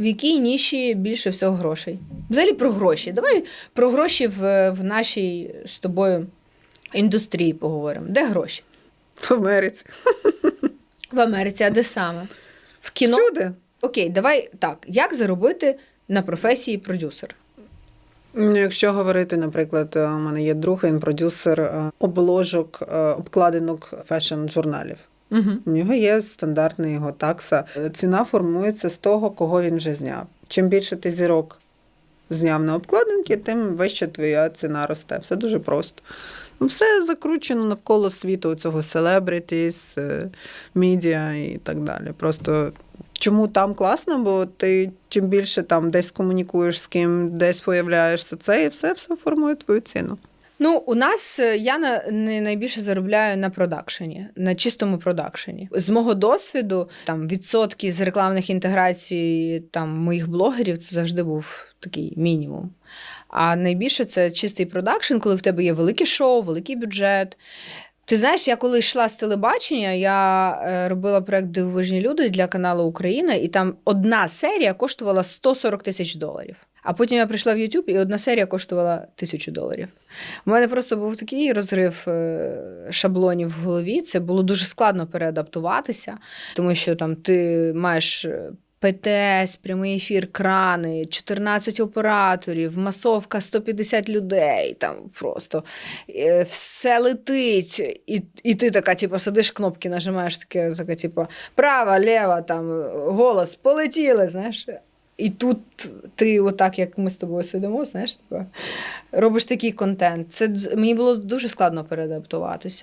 в якій ніші більше всього грошей? Взагалі про гроші. Давай про гроші в, в нашій з тобою індустрії поговоримо. Де гроші? В Америці. В Америці, а де саме? В кіно? Всюди. Окей, давай так. Як заробити на професії продюсер? Ну, Якщо говорити, наприклад, у мене є друг, він продюсер е, обложок, е, обкладинок фешн-журналів. Угу. У нього є стандартна його такса. Ціна формується з того, кого він вже зняв. Чим більше ти зірок зняв на обкладинки, тим вище твоя ціна росте. Все дуже просто. Ну, все закручено навколо світу цього селебритіс, медіа і так далі. Просто чому там класно, бо ти чим більше там десь комунікуєш з ким, десь появляєшся, це і все, все формує твою ціну. Ну, у нас е, я не найбільше заробляю на продакшені, на чистому продакшені. З мого досвіду, там відсотки з рекламних інтеграцій там моїх блогерів це завжди був такий мінімум. А найбільше це чистий продакшн, коли в тебе є велике шоу, великий бюджет. Ти знаєш, я коли йшла з телебачення, я е, робила проект Дивовижні люди для каналу Україна, і там одна серія коштувала 140 тисяч доларів. А потім я прийшла в YouTube, і одна серія коштувала тисячу доларів. У мене просто був такий розрив е, шаблонів в голові. Це було дуже складно переадаптуватися, тому що там ти маєш. ПТС, прямий ефір, крани, 14 операторів, масовка 150 людей. Там просто е, все летить. І, і ти така, типу, сидиш, кнопки нажимаєш, таке, така, типу, права, лева, там голос, полетіли, знаєш. І тут ти, отак, як ми з тобою сидимо, знаєш, типу, робиш такий контент. Це мені було дуже складно переадаптуватися.